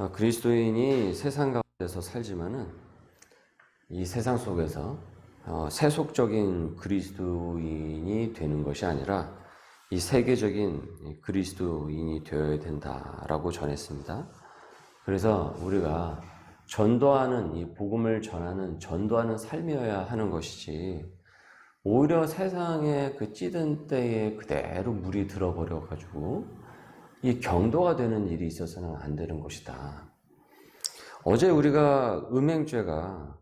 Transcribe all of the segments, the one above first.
어, 그리스도인이 세상 가운데서 살지만은 이 세상 속에서 어, 세속적인 그리스도인이 되는 것이 아니라 이 세계적인 이 그리스도인이 되어야 된다라고 전했습니다. 그래서 우리가 전도하는 이 복음을 전하는 전도하는 삶이어야 하는 것이지 오히려 세상의 그 찌든 때에 그대로 물이 들어버려 가지고 이 경도가 되는 일이 있어서는 안 되는 것이다. 어제 우리가 음행죄가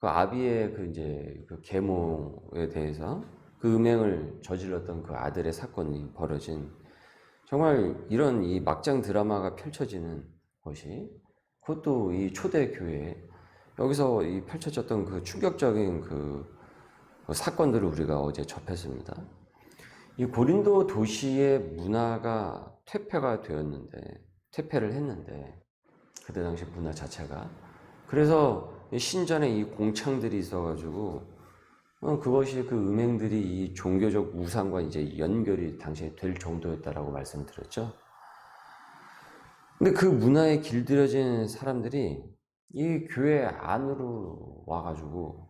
그 아비의 그 이제 그 계모에 대해서 그 음행을 저질렀던 그 아들의 사건이 벌어진 정말 이런 이 막장 드라마가 펼쳐지는 것이 그것도 이 초대 교회 여기서 이 펼쳐졌던 그 충격적인 그, 그 사건들을 우리가 어제 접했습니다. 이 고린도 도시의 문화가 퇴폐가 되었는데 퇴폐를 했는데 그때 당시 문화 자체가 그래서 이 신전에 이 공창들이 있어가지고 어, 그것이 그 음행들이 이 종교적 우상과 이제 연결이 당시에 될 정도였다라고 말씀드렸죠. 근데 그 문화에 길들여진 사람들이 이 교회 안으로 와가지고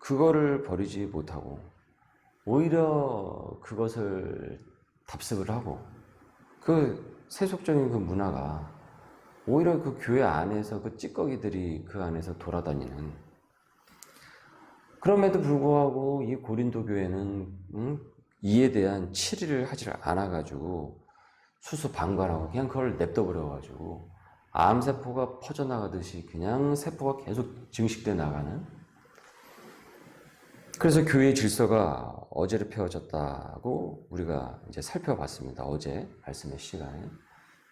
그거를 버리지 못하고 오히려 그것을 답습을 하고 그 세속적인 그 문화가 오히려 그 교회 안에서 그 찌꺼기들이 그 안에서 돌아다니는. 그럼에도 불구하고 이 고린도 교회는 음, 이에 대한 치리를 하지를 않아가지고 수수방관하고 그냥 그걸 냅둬 버려가지고 암세포가 퍼져나가듯이 그냥 세포가 계속 증식돼 나가는 그래서 교회의 질서가 어지럽혀졌다고 우리가 이제 살펴봤습니다. 어제 말씀의 시간에.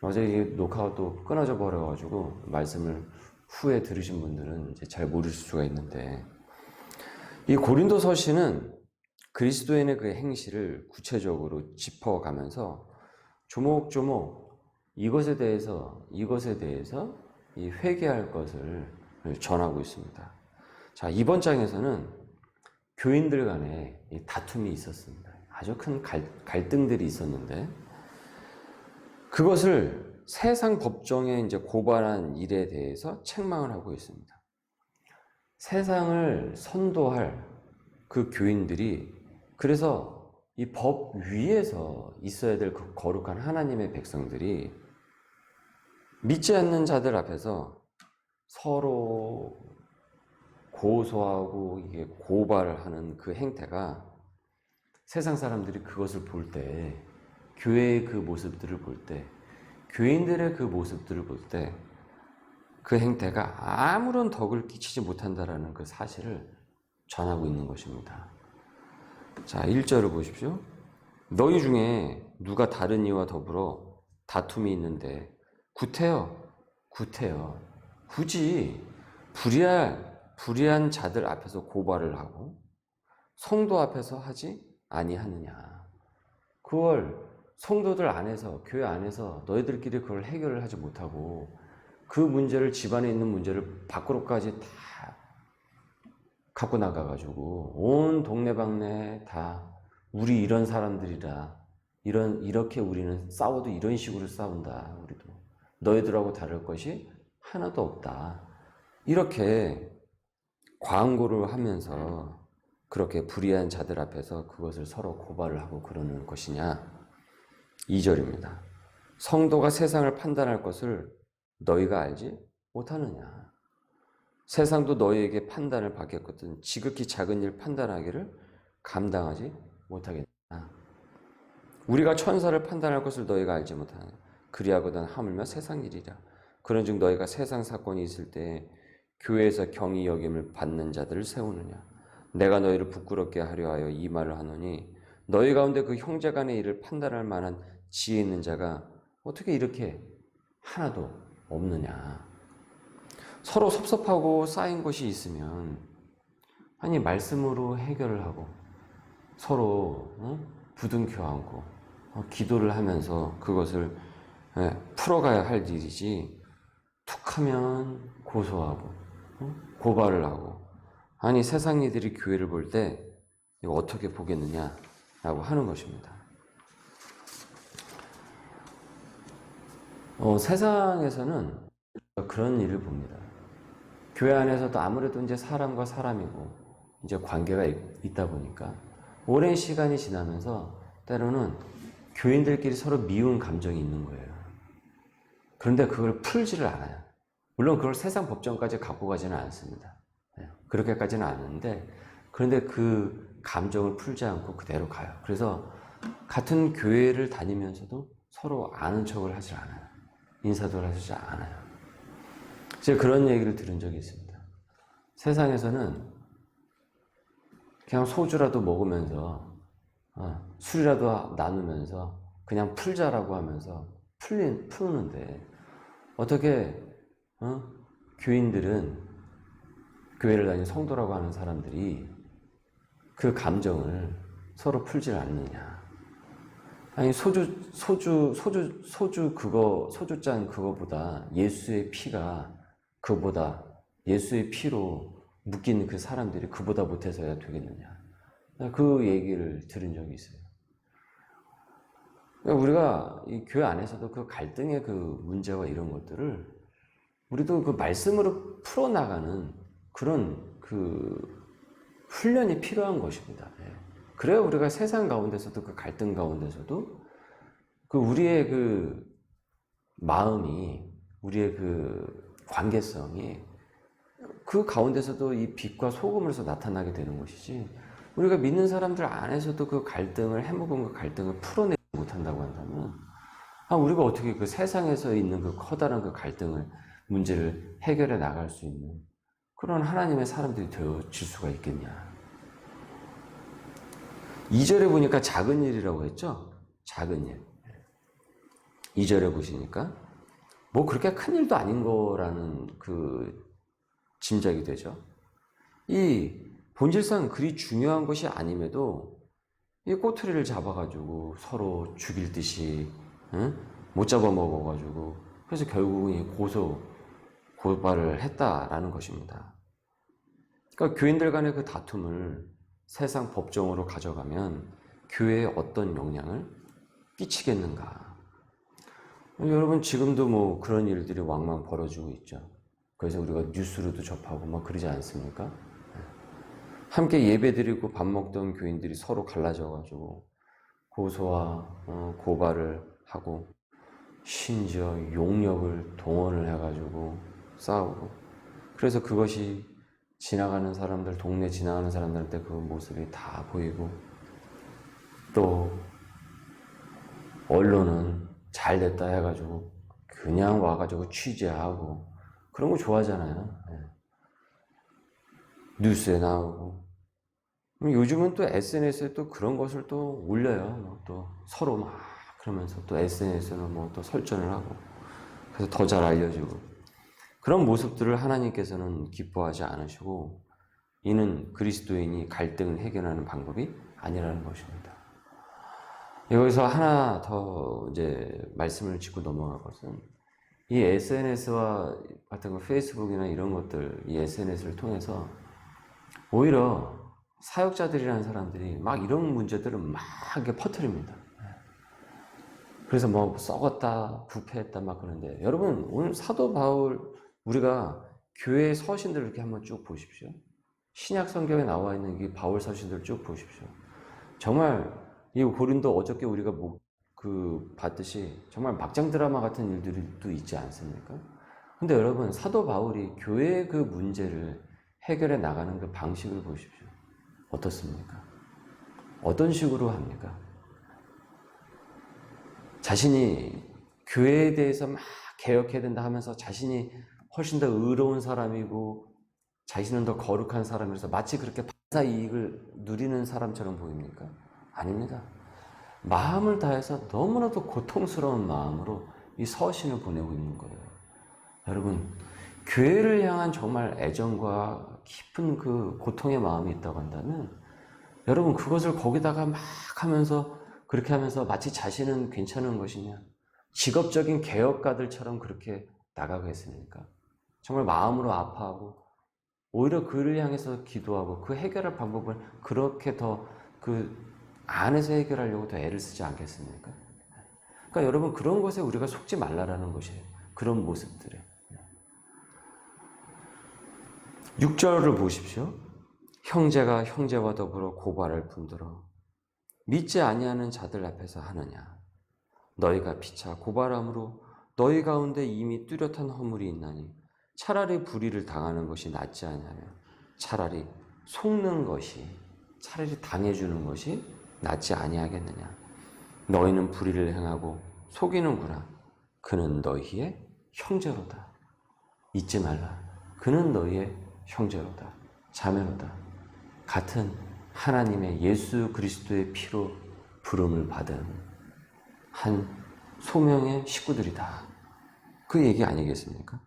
어제 이 녹화가 또 끊어져 버려가지고 말씀을 후에 들으신 분들은 이제 잘 모르실 수가 있는데 이 고린도 서신은 그리스도인의 그 행실을 구체적으로 짚어가면서 조목조목 이것에 대해서 이것에 대해서 이 회개할 것을 전하고 있습니다. 자 이번 장에서는 교인들 간에 이 다툼이 있었습니다. 아주 큰 갈, 갈등들이 있었는데 그것을 세상 법정에 이제 고발한 일에 대해서 책망을 하고 있습니다. 세상을 선도할 그 교인들이 그래서 이 법 위에서 있어야 될 그 거룩한 하나님의 백성들이 믿지 않는 자들 앞에서 서로 고소하고 이게 고발을 하는 그 행태가 세상 사람들이 그것을 볼 때, 교회의 그 모습들을 볼 때, 교인들의 그 모습들을 볼 때, 그 행태가 아무런 덕을 끼치지 못한다라는 그 사실을 전하고 있는 것입니다. 자, 1절을 보십시오. 너희 중에 누가 다른 이와 더불어 다툼이 있는데 구태여, 구태여. 굳이 불의할, 불의한 자들 앞에서 고발을 하고 성도 앞에서 하지 아니하느냐. 그걸 성도들 안에서, 교회 안에서 너희들끼리 그걸 해결을 하지 못하고 그 문제를 집안에 있는 문제를 밖으로까지 다 갖고 나가가지고 온 동네방네 다 우리 이런 사람들이라 이런 이렇게 우리는 싸워도 이런 식으로 싸운다 우리도 너희들하고 다를 것이 하나도 없다 이렇게 광고를 하면서 그렇게 불의한 자들 앞에서 그것을 서로 고발을 하고 그러는 것이냐 2절입니다 성도가 세상을 판단할 것을 너희가 알지 못하느냐 세상도 너희에게 판단을 받겠거든 지극히 작은 일 판단하기를 감당하지 못하겠다. 우리가 천사를 판단할 것을 너희가 알지 못하느냐. 그리하거든 하물며 세상 일이라. 그런즉 너희가 세상 사건이 있을 때 교회에서 경이 여김을 받는 자들을 세우느냐. 내가 너희를 부끄럽게 하려 하여 이 말을 하노니 너희 가운데 그 형제 간의 일을 판단할 만한 지혜 있는 자가 어떻게 이렇게 하나도 없느냐. 서로 섭섭하고 쌓인 것이 있으면 아니 말씀으로 해결을 하고 서로 어? 부둥켜 안고 어, 기도를 하면서 그것을 예, 풀어가야 할 일이지 툭하면 고소하고 어? 고발을 하고 아니 세상 이들이 교회를 볼 때 이거 어떻게 보겠느냐라고 하는 것입니다. 어, 세상에서는 그런 일을 봅니다. 교회 안에서도 아무래도 이제 사람과 사람이고 이제 관계가 있- 있다 보니까 오랜 시간이 지나면서 때로는 교인들끼리 서로 미운 감정이 있는 거예요. 그런데 그걸 풀지를 않아요. 물론 그걸 세상 법정까지 갖고 가지는 않습니다. 네, 그렇게까지는 않는데 그런데 그 감정을 풀지 않고 그대로 가요. 그래서 같은 교회를 다니면서도 서로 아는 척을 하지 않아요. 인사도 하지 않아요. 제가 그런 얘기를 들은 적이 있습니다. 세상에서는 그냥 소주라도 먹으면서 어, 술이라도 나누면서 그냥 풀자라고 하면서 풀린, 푸는데 어떻게 어? 교인들은 교회를 다니는 성도라고 하는 사람들이 그 감정을 서로 풀질 않느냐. 아니 소주 소주 소주 소주 그거 소주잔 그거보다 예수의 피가 그보다 예수의 피로 묶인 그 사람들이 그보다 못해서야 되겠느냐. 그 얘기를 들은 적이 있어요. 그러니까 우리가 이 교회 안에서도 그 갈등의 그 문제와 이런 것들을 우리도 그 말씀으로 풀어나가는 그런 그 훈련이 필요한 것입니다. 예. 그래야 우리가 세상 가운데서도 그 갈등 가운데서도 그 우리의 그 마음이 우리의 그 관계성이 그 가운데서도 이 빛과 소금으로서 나타나게 되는 것이지 우리가 믿는 사람들 안에서도 그 갈등을 해먹은 그 갈등을 풀어내지 못한다고 한다면 아 우리가 어떻게 그 세상에서 있는 그 커다란 그 갈등을 문제를 해결해 나갈 수 있는 그런 하나님의 사람들이 되어질 수가 있겠냐 2절에 보니까 작은 일이라고 했죠 작은 일 2절에 보시니까 뭐 그렇게 큰 일도 아닌 거라는 그 짐작이 되죠. 이 본질상 그리 중요한 것이 아님에도 이 꼬투리를 잡아가지고 서로 죽일 듯이 응? 못 잡아 먹어가지고 그래서 결국은 이 고소 고발을 했다라는 것입니다. 그러니까 교인들 간의 그 다툼을 세상 법정으로 가져가면 교회에 어떤 영향을 끼치겠는가? 여러분 지금도 뭐 그런 일들이 왕왕 벌어지고 있죠. 그래서 우리가 뉴스로도 접하고 막 그러지 않습니까? 함께 예배 드리고 밥 먹던 교인들이 서로 갈라져가지고 고소와 어, 고발을 하고 심지어 용력을 동원을 해가지고 싸우고 그래서 그것이 지나가는 사람들 동네 지나가는 사람들한테 그 모습이 다 보이고 또 언론은 잘 됐다 해가지고 그냥 와가지고 취재하고 그런 거 좋아하잖아요. 예. 뉴스에 나오고 요즘은 또 SNS에 또 그런 것을 또 올려요. 뭐 또 서로 막 그러면서 또 SNS는 뭐 또 설전을 하고 그래서 더 잘 알려지고 그런 모습들을 하나님께서는 기뻐하지 않으시고 이는 그리스도인이 갈등을 해결하는 방법이 아니라는 것입니다. 여기서 하나 더 이제 말씀을 짚고 넘어갈 것은 이 SNS와 같은 거 페이스북이나 이런 것들, 이 SNS를 통해서 오히려 사역자들이라는 사람들이 막 이런 문제들을 막 퍼뜨립니다. 그래서 뭐 썩었다, 부패했다 막 그러는데 여러분 오늘 사도 바울 우리가 교회 서신들을 이렇게 한번 쭉 보십시오. 신약 성경에 나와 있는 이 바울 서신들을 쭉 보십시오. 정말 이 고린도 어저께 우리가 뭐, 그 봤듯이 정말 막장 드라마 같은 일들도 있지 않습니까? 근데 여러분 사도 바울이 교회의 그 문제를 해결해 나가는 그 방식을 보십시오. 어떻습니까? 어떤 식으로 합니까? 자신이 교회에 대해서 막 개혁해야 된다 하면서 자신이 훨씬 더 의로운 사람이고 자신은 더 거룩한 사람이라서 마치 그렇게 반사 이익을 누리는 사람처럼 보입니까? 아닙니다. 마음을 다해서 너무나도 고통스러운 마음으로 이 서신을 보내고 있는 거예요. 여러분, 교회를 향한 정말 애정과 깊은 그 고통의 마음이 있다고 한다면 여러분 그것을 거기다가 막 하면서 그렇게 하면서 마치 자신은 괜찮은 것이냐 직업적인 개혁가들처럼 그렇게 나가겠습니까? 정말 마음으로 아파하고 오히려 그를 향해서 기도하고 그 해결할 방법을 그렇게 더 그 안에서 해결하려고 더 애를 쓰지 않겠습니까? 그러니까 여러분 그런 것에 우리가 속지 말라라는 것이에요. 그런 모습들에. 6절을 보십시오. 형제가 형제와 더불어 고발할 뿐더러 믿지 아니하는 자들 앞에서 하느냐 너희가 피차 고발함으로 너희 가운데 이미 뚜렷한 허물이 있나니 차라리 불의를 당하는 것이 낫지 아니하며 차라리 속는 것이 차라리 당해주는 것이 낫지 아니하겠느냐. 너희는 불의를 행하고 속이는구나. 그는 너희의 형제로다. 잊지 말라. 그는 너희의 형제로다. 자매로다. 같은 하나님의 예수 그리스도의 피로 부름을 받은 한 소명의 식구들이다. 그 얘기 아니겠습니까?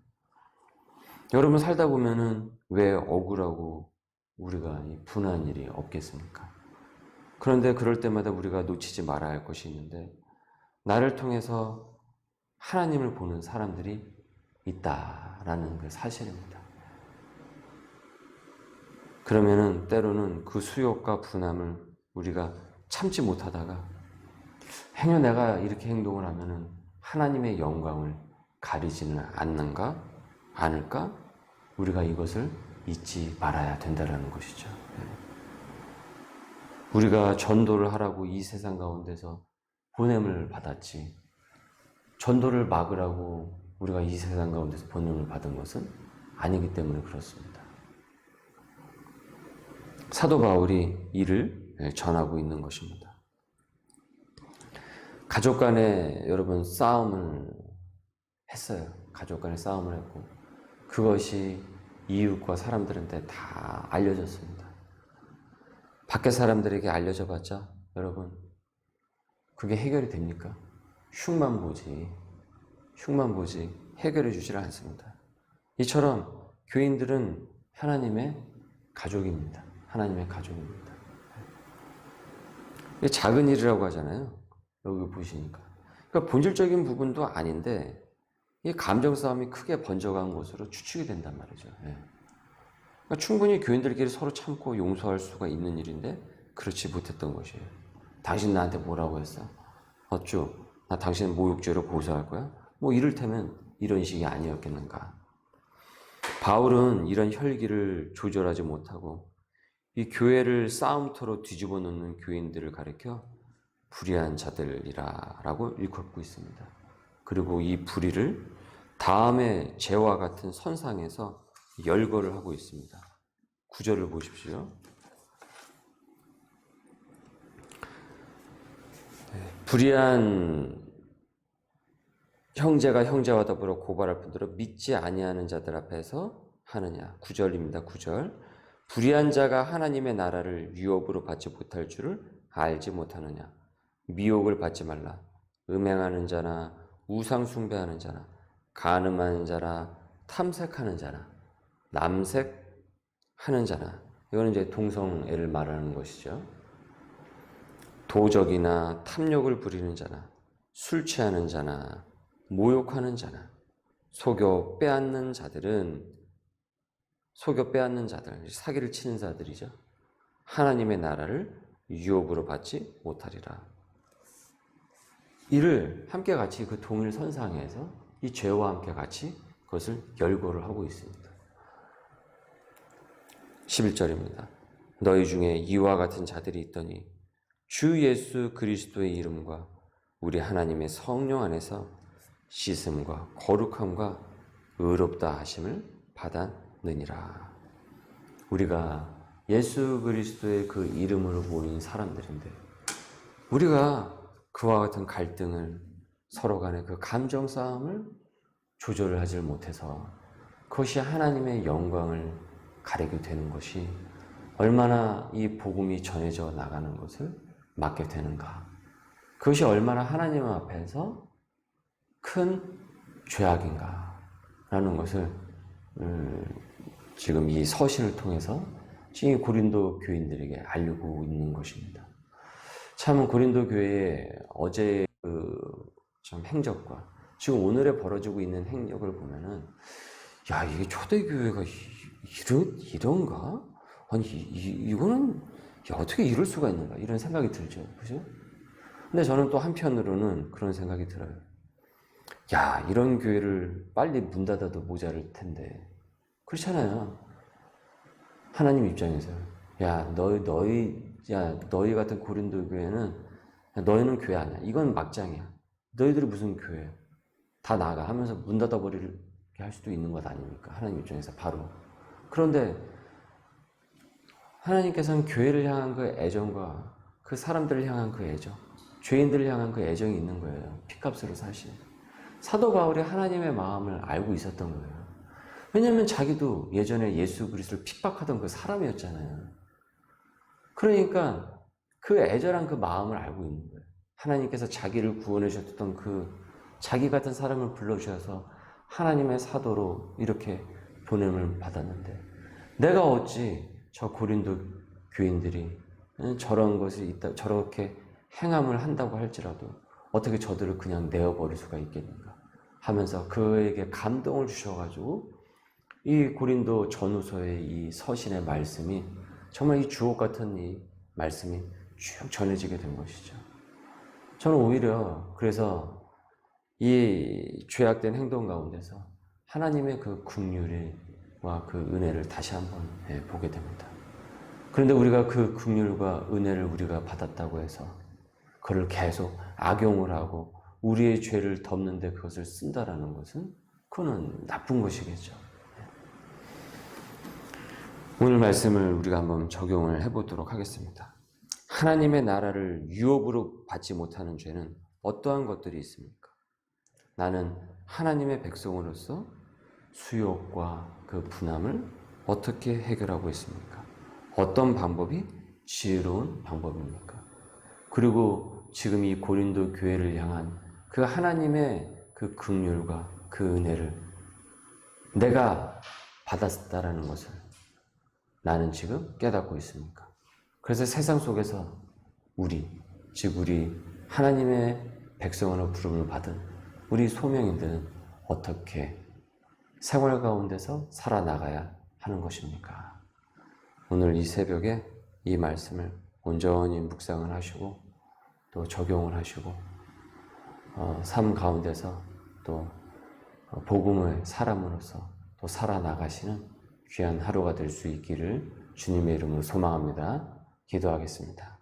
여러분 살다 보면은 왜 억울하고 우리가 이 분한 일이 없겠습니까? 그런데 그럴 때마다 우리가 놓치지 말아야 할 것이 있는데 나를 통해서 하나님을 보는 사람들이 있다라는 그 사실입니다. 그러면은 때로는 그 수욕과 분함을 우리가 참지 못하다가 행여 내가 이렇게 행동을 하면은 하나님의 영광을 가리지는 않는가? 않을까? 우리가 이것을 잊지 말아야 된다라는 것이죠. 네. 우리가 전도를 하라고 이 세상 가운데서 보냄을 받았지. 전도를 막으라고 우리가 이 세상 가운데서 보냄을 받은 것은 아니기 때문에 그렇습니다. 사도 바울이 이를 전하고 있는 것입니다. 가족 간에 여러분 싸움을 했어요. 가족 간에 싸움을 했고 그것이 이웃과 사람들한테 다 알려졌습니다. 밖에 사람들에게 알려져 봤자 여러분 그게 해결이 됩니까? 흉만 보지 흉만 보지 해결해 주질 않습니다. 이처럼 교인들은 하나님의 가족입니다. 하나님의 가족입니다. 작은 일이라고 하잖아요. 여기 보시니까. 그러니까 본질적인 부분도 아닌데 이 감정 싸움이 크게 번져간 곳으로 추측이 된단 말이죠. 예. 그러니까 충분히 교인들끼리 서로 참고 용서할 수가 있는 일인데 그렇지 못했던 것이에요. 당신 나한테 뭐라고 했어? 어쭈? 나 당신 모욕죄로 고소할 거야? 뭐 이를테면 이런 식이 아니었겠는가? 바울은 이런 혈기를 조절하지 못하고 이 교회를 싸움터로 뒤집어 놓는 교인들을 가리켜 불의한 자들이라라고 일컫고 있습니다. 그리고 이 불의를 다음에 죄와 같은 선상에서 열거를 하고 있습니다. 구절을 보십시오. 네, 불의한 형제가 형제와 더불어 고발할 뿐더러 믿지 아니하는 자들 앞에서 하느냐. 구절입니다. 구절. 불의한 자가 하나님의 나라를 유업으로 받지 못할 줄을 알지 못하느냐. 미혹을 받지 말라. 음행하는 자나 우상 숭배하는 자나 간음하는 자나 탐색하는 자나 남색하는 자나 이거는 이제 동성애를 말하는 것이죠. 도적이나 탐욕을 부리는 자나 술 취하는 자나 모욕하는 자나 속여 빼앗는 자들은 속여 빼앗는 자들 사기를 치는 자들이죠. 하나님의 나라를 유업으로 받지 못하리라. 이를 함께 같이 그 동일 선상에서 이 죄와 함께 같이 그것을 열거를 하고 있습니다. 11절입니다. 너희 중에 이와 같은 자들이 있더니 주 예수 그리스도의 이름과 우리 하나님의 성령 안에서 씻음과 거룩함과 의롭다 하심을 받았느니라. 우리가 예수 그리스도의 그 이름으로 모인 사람들인데 우리가 그와 같은 갈등을 서로 간의 그 감정 싸움을 조절을 하지 못해서 그것이 하나님의 영광을 가리게 되는 것이 얼마나 이 복음이 전해져 나가는 것을 막게 되는가. 그것이 얼마나 하나님 앞에서 큰 죄악인가. 라는 것을 음, 지금 이 서신을 통해서 지금 고린도 교인들에게 알리고 있는 것입니다. 참 고린도 교회의 어제 그참 행적과 지금 오늘에 벌어지고 있는 행적을 보면은 야 이게 초대 교회가 이런 이런가? 아니 이, 이거는 야, 어떻게 이럴 수가 있는가 이런 생각이 들죠, 그죠? 근데 저는 또 한편으로는 그런 생각이 들어요. 야 이런 교회를 빨리 문 닫아도 모자랄 텐데 그렇잖아요. 하나님 입장에서 야 너희 너희 야 너희 같은 고린도 교회는 야, 너희는 교회 아니야. 이건 막장이야. 너희들이 무슨 교회야? 다 나가 하면서 문 닫아버리게 할 수도 있는 것 아닙니까? 하나님 입장에서 바로. 그런데 하나님께서는 교회를 향한 그 애정과 그 사람들을 향한 그 애정, 죄인들을 향한 그 애정이 있는 거예요. 피값으로 사실. 사도 바울이 하나님의 마음을 알고 있었던 거예요. 왜냐하면 자기도 예전에 예수 그리스도를 핍박하던 그 사람이었잖아요. 그러니까 그 애절한 그 마음을 알고 있는 거예요. 하나님께서 자기를 구원해 주셨던 그 자기 같은 사람을 불러주셔서 하나님의 사도로 이렇게 보냄을 받았는데 내가 어찌 저 고린도 교인들이 저런 것이 있다 저렇게 행함을 한다고 할지라도 어떻게 저들을 그냥 내어버릴 수가 있겠는가 하면서 그에게 감동을 주셔가지고 이 고린도 전후서의 이 서신의 말씀이 정말 이 주옥 같은 이 말씀이 쭉 전해지게 된 것이죠. 저는 오히려 그래서 이 죄악된 행동 가운데서 하나님의 그 국률과 그 은혜를 다시 한번 예, 보게 됩니다. 그런데 우리가 그 국률과 은혜를 우리가 받았다고 해서 그를 계속 악용을 하고 우리의 죄를 덮는데 그것을 쓴다라는 것은 그거는 나쁜 것이겠죠. 오늘 말씀을 우리가 한번 적용을 해보도록 하겠습니다. 하나님의 나라를 유업으로 받지 못하는 죄는 어떠한 것들이 있습니까? 나는 하나님의 백성으로서 수욕과 그 분함을 어떻게 해결하고 있습니까? 어떤 방법이 지혜로운 방법입니까? 그리고 지금 이 고린도 교회를 향한 그 하나님의 그 긍휼과 그 은혜를 내가 받았다라는 것을 나는 지금 깨닫고 있습니까? 그래서 세상 속에서 우리, 즉 우리 하나님의 백성으로 부름을 받은 우리 소명인들은 어떻게 생활 가운데서 살아나가야 하는 것입니까? 오늘 이 새벽에 이 말씀을 온전히 묵상을 하시고 또 적용을 하시고 어, 삶 가운데서 또 어, 복음의 사람으로서 또 살아나가시는 귀한 하루가 될 수 있기를 주님의 이름으로 소망합니다. 기도하겠습니다.